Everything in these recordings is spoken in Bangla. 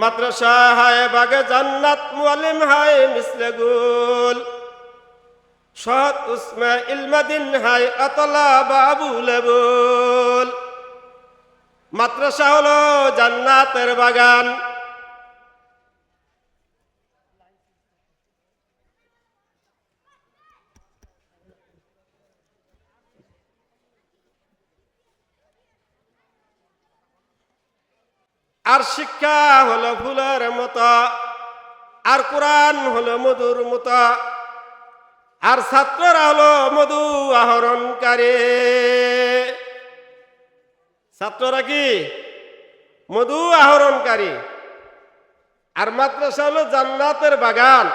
মাদ্রাসা হায় বাগে জান্নাত মুআলিম হায় মিসলে গুল। সৎ উসমা ইলমাদিন হায় আতলা বাবু লেবুল। মাদ্রাসা হলো জান্নাতের বাগান। আর শিক্ষা হলো ফুলের মতো, আর কোরআন হলো মধুর মতো, আর ছাত্ররা হলো মধু আহরণকারী। ছাত্ররা কি? মধু আহরণকারী। আর মাদ্রাসা হলো জান্নাতের বাগান।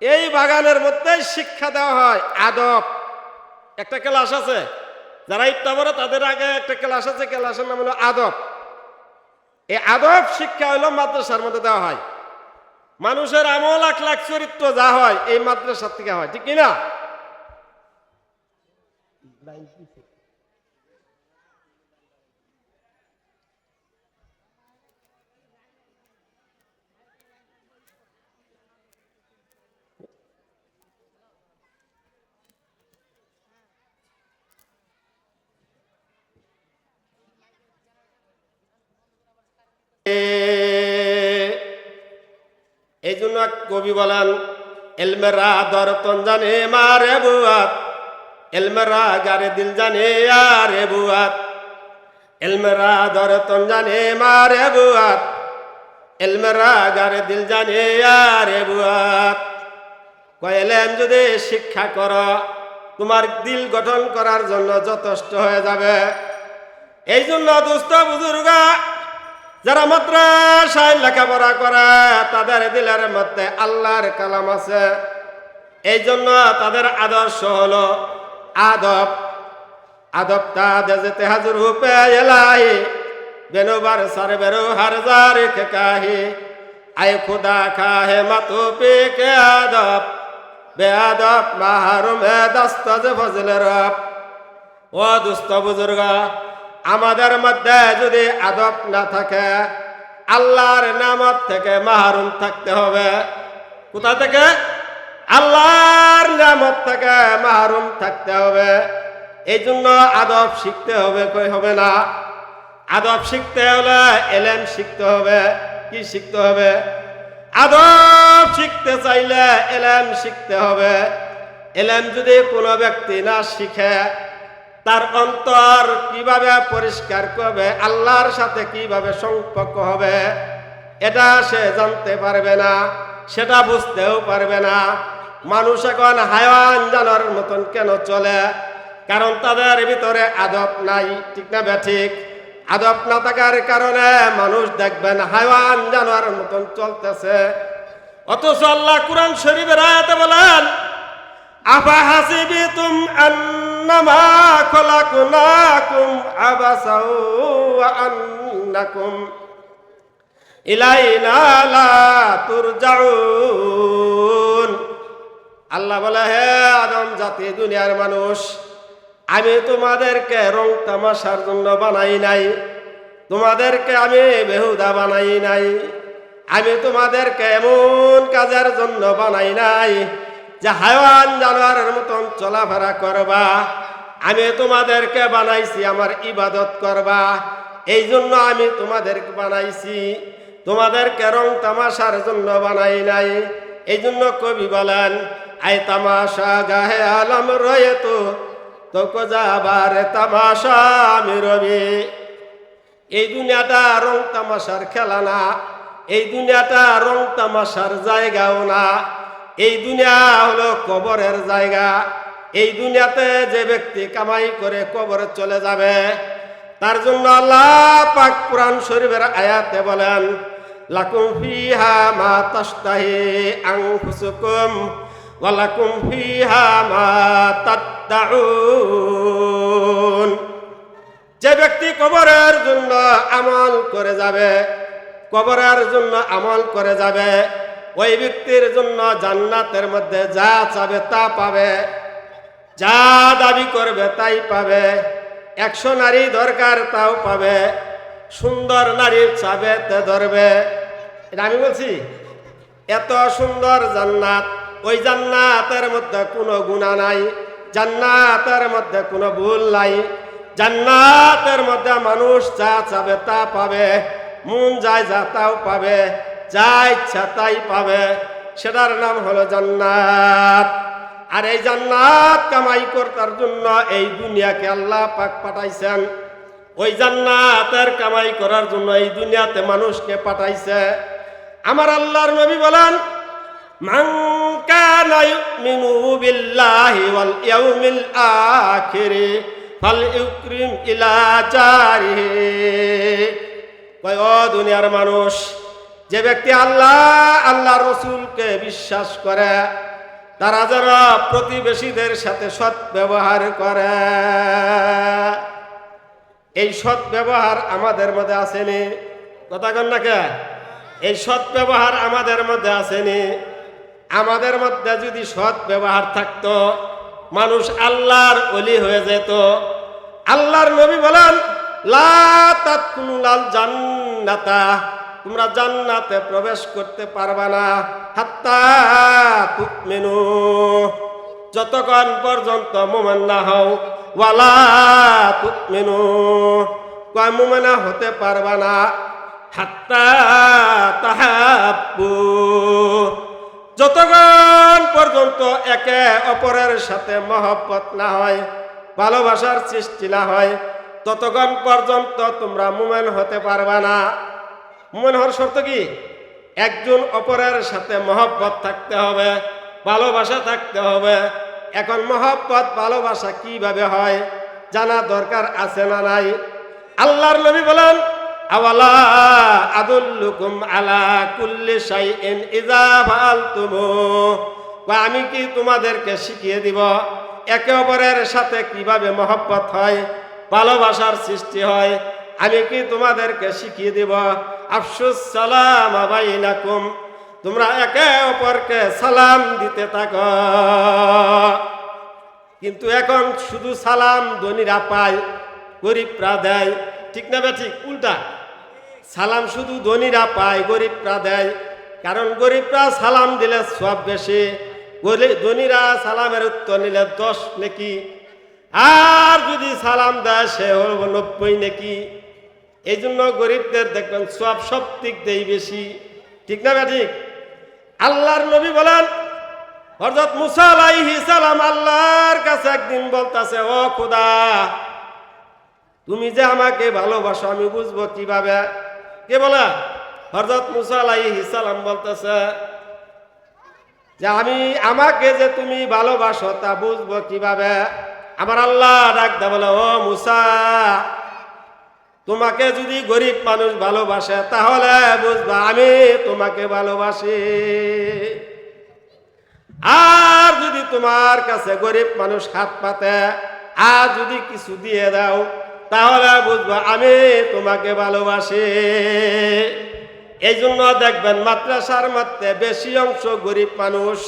এই বাগানের মধ্যে শিক্ষা দেওয়া হয়, আদব। একটা ক্লাস আছে, যারা ইত্যা বড় তাদের আগে একটা ক্লাস আছে, ক্লাসের নাম হলো আদব। এই আদব শিক্ষা হলো মাদ্রাসার মধ্যে দেওয়া হয়। মানুষের আমল এক লাখ চরিত্র যা হয়, এই মাদ্রাসার থেকে হয়, ঠিক কিনা? এই জন্য কবি বলেন, এলমেরা দরতন জানে মারে বুয়াত এলমেরা গারে দিল জানে আরে বুয়াত এলমেরা দরতন জানে মারে বুয়াত এলমেরা গারে দিল জানে আরে বুয়াত কয়েলেন যদি শিক্ষা কর, তোমার দিল গঠন করার জন্য যথেষ্ট হয়ে যাবে। এই জন্য দুস্থ বুজুর্গা যারা মাদ্রাসায় লেখাপড়া করে, তাদের দিলের মধ্যে আল্লাহর কালাম আছে। এই জন্য তাদের আদর্শ হলো আদব। আদবটা দেজেতে হাজুর হুপে এলাই, বেনোবার সারে বেরো হার জার কাহি। আয় খুদা খাহে মাতো পে কে আদব, বেআদব মাহারুম দস্ত ফজলে রব। ও দুস্থ বুজুর্গা আমাদের মধ্যে যদি আদব না থাকে, আল্লাহর নামত থেকে মাহরুম থাকতে হবে। কোথা থেকে? আল্লাহর নামত থেকে মাহরুম থাকতে হবে। এই জন্য আদব শিখতে হবে, কই হবে না? আদব শিখতে হলে এলেম শিখতে হবে। কি শিখতে হবে? আদব শিখতে চাইলে এলেম শিখতে হবে। এলেম যদি কোনো ব্যক্তি না শিখে তার অন্তর কীভাবে পরিষ্কার করবে, আল্লাহর সাথে কীভাবে সম্পর্ক হবে, এটা সে জানতে পারবে না, সেটা বুঝতেও পারবে না। মানুষ এখন হায়ান জানার মতন কেন চলে? কারণ তাদের ভিতরে আদব নাই, ঠিক না ঠিক? আদব না থাকার কারণে মানুষ দেখবেন হায়ান জানোয়ার মতন চলতেছে। অথচ আল্লাহ কোরআন শরীফের আয়াতে বলেন আন্নামা খলাকুনাকুম আবাসাও ওয়া আন্নাকুম ইলাইনা লা তুরজাউন। আল্লাহ বলে, হে আদম জাতি, দুনিয়ার মানুষ, আমি তোমাদেরকে রং তামাশার জন্য বানাই নাই। তোমাদেরকে আমি বেহুদা বানাই নাই। আমি তোমাদেরকে এমন কাজের জন্য বানাই নাই যে হায়ান জানোয়ারের মতন চলাফেরা করবা, আমি তোমাদেরকে বানাইছি, আমার ইবাদত করবা। এই জন্য আমি তোমাদেরকে বানাইছি। তোমাদেরকে রং তামাশার জন্য বানাই নাই। এই জন্য কবি বলেন, আই তামাশা গাহে আলম রয়ে তো, তোকে যাবার তামাশা আমি রবি। এই দুনিয়াটা রং তামাশার খেলা না, এই দুনিয়াটা রং তামাশার জায়গাও না। এই দুনিয়া হলো কবরের জায়গা। এই দুনিয়াতে যে ব্যক্তি কামাই করে কবরে চলে যাবে, তার জন্য আল্লাহ পাক কোরআন শরীফের আয়াতে বলেন, লাকুম ফিহা মা তাস্তাহি আনফুসুকুম ওয়া লাকুম ফিহা মা তাদদাউন। যে ব্যক্তি কবরের জন্য আমল করে যাবে, কবরের জন্য আমল করে যাবে ওই ব্যক্তির জন্য জান্নাতের মধ্যে যা চাবে তা পাবে। যা দাবি করবে তাই পাবে। একশো নারী দরকার তাও পাবে। সুন্দর নারী চাবে তে ধরবে। এটা আমি বলছি, এত সুন্দর জান্নাত, ওই জান্নাতের মধ্যে কোনো গুণা নাই, জান্নাতের মধ্যে কোনো ভুল নাই। জান্নাতের মধ্যে মানুষ যা চাবে তা পাবে, মন যায় যা তাও পাবে। যা ইচ্ছা তাই পাবে। সেটার নাম হলো জান্নাত। আর এই জান্নাত কামাই করতার জন্য এই দুনিয়াকে আল্লাহ পাক পাঠাইছেন। ওই জান্নাতের কামাই করার জন্য এই দুনিয়াতে মানুষকে পাঠাইছে। আমার আল্লাহর নবী বলেন দুনিয়ার মানুষ যে ব্যক্তি আল্লাহ আল্লাহ রসুলকে বিশ্বাস করে, তারা যারা প্রতিবেশীদের সাথে সৎ ব্যবহার করে, এই সৎ ব্যবহার আমাদের মধ্যে আসেনি। কথা কন না কে? এই সৎ ব্যবহার আমাদের মধ্যে আসেনি। আমাদের মধ্যে যদি সৎ ব্যবহার থাকতো, মানুষ আল্লাহর অলি হয়ে যেত। আল্লাহর নবী বলেন, লা জান্নাতা। তোমরা জান্নাতে প্রবেশ করতে পারবা না। হাত্তা তুমিনু। যতক্ষণ পর্যন্ত মোমেন না হও, ওয়ালা তুমিনু। কয় মোমেনা হতে পারবা না। হাত্তা তাহাব্বু। যতক্ষণ পর্যন্ত একে অপরের সাথে মহব্বত না হয়, ভালোবাসার সৃষ্টি না হয়, ততক্ষণ পর্যন্ত তোমরা মুমেন হতে পারবা না। মুমেন হওয়ার শর্ত কি? একজন অপরের সাথে মহব্বত থাকতে হবে, ভালোবাসা থাকতে হবে। এখন মহব্বত, ভালোবাসা কীভাবে হয়? জানা দরকার আছে না নাই? আল্লাহর নবী বলেন, আওয়ালা আদুল্লুকুম আলা আমি কি তোমাদেরকে শিখিয়ে দিব, একে অপরের সাথে কীভাবে মহব্বত হয়, ভালোবাসার সৃষ্টি হয় আমি কি তোমাদেরকে শিখিয়ে দিব? আফসুস সালাম আবাইনাকুম। তোমরা একে অপরকে সালাম দিতে থাকো। কিন্তু এখন শুধু সালাম ধনীরা পায়, গরিবরা দেয়। ঠিক না বে ঠিক? উল্টা। সালাম শুধু ধনীরা পায়, গরিবরা দেয়। কারণ গরিবরা সালাম দিলে সব বেশি। ধনীরা সালামের উত্তর নিলে দশ নাকি। আর যদি সালাম দেয়, সে হল নব্বই নাকি। এই জন্য গরিবদের দেখবেন সব সব দিক দেই বেশি। ঠিক না ঠিক আল্লাহর নবী বলেন হরজত মুসা আলাইহি সালাম আল্লাহর কাছে একদিন বলতাছে, ও খুদা, তুমি যে আমাকে ভালোবাসো, আমি বুঝব কীভাবে? কে বলে? হরজত মুসা আলাইহি সালাম বলতেছে, যে আমি আমাকে যে তুমি ভালোবাসো, তা বুঝব কীভাবে? আমার আল্লাহ ডাক দে বলে, ও মুসা তোমাকে যদি গরিব মানুষ ভালোবাসে, তাহলে বুঝবা আমি তোমাকে ভালোবাসি। আর যদি তোমার কাছে গরিব মানুষ হাত পাতে, আর যদি কিছু দিয়ে দাও, তাহলে বুঝব আমি তোমাকে ভালোবাসি। এই জন্য দেখবেন, মাদ্রাসার মধ্যে বেশি অংশ গরিব মানুষ,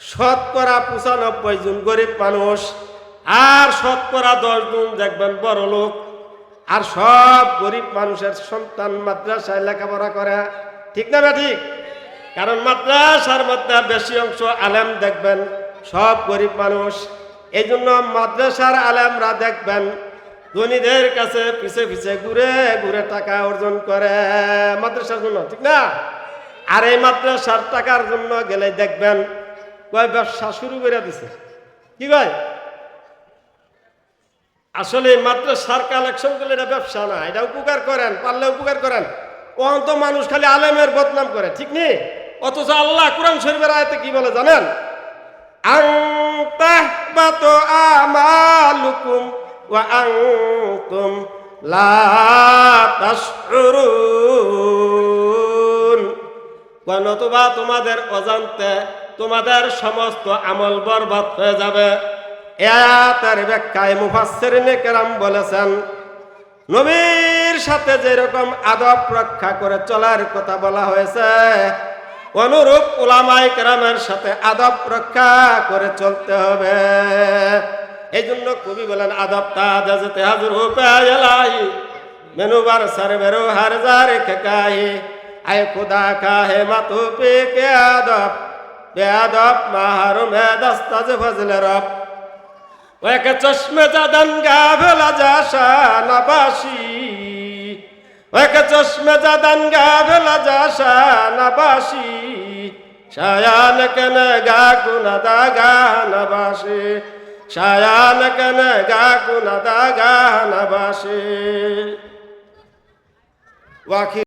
শতকরা পঁচানব্বই জন গরিব মানুষ, আর শতকরা দশ জন দেখবেন বড় লোক আর সব গরিব মানুষের সন্তান মাদ্রাসায় লেখাপড়া করে। ঠিক না ঠিক কারণ মাদ্রাসার মধ্যে বেশি অংশ আলেম দেখবেন, সব গরিব মানুষ। এই জন্য মাদ্রাসার আলেমরা দেখবেন, ধনীদের কাছে পিছে পিছে ঘুরে ঘুরে টাকা অর্জন করে মাদ্রাসার জন্য, ঠিক না? আর এই মাদ্রাসার টাকার জন্য গেলে দেখবেন, কয় ব্যবসা শুরু করে দিছে। কি কয়? আসলে মাত্র সার কালেকশন করলে এটা ব্যবসা না এটা উপকার করেন, পারলে উপকার করেন। অন্ত মানুষ খালি আলেমের বদনাম করে, ঠিক নেই অথচ আল্লাহ কোরআন শরীফের আয়তে কি বলে জানেন? নতুবা তোমাদের অজান্তে তোমাদের সমস্ত আমল বরবাদ হয়ে যাবে। এয়াতের ব্যাখ্যায় মুফাসসির কেরাম বলেছেন, নবীর সাথে যেরকম আদব রক্ষা করে চলার কথা বলা হয়েছে, অনুরূপ ওলামাই কেরামের সাথে আদব রক্ষা করে চলতে হবে। এই জন্য কবি বলেন আদব তাজতে হাজুর হুপে এলাই মেনুবার সার বেরো হার জারে খেকাই, আয় খুদা কা হে মাতু পে কে আদব বেআদব মাহারুম হে দস্তাজ ফজলে রব। এক চশমে জাদান গা ভেলা যা শাহনাবাসী এক চশমে জাদান গা ভেলা যা শাহনাবাসী শায়ান কেন গা কুনাদা গাহনাবাসী শায়ান কেন গা কুনাদা গাহনাবাসী ওয়াকি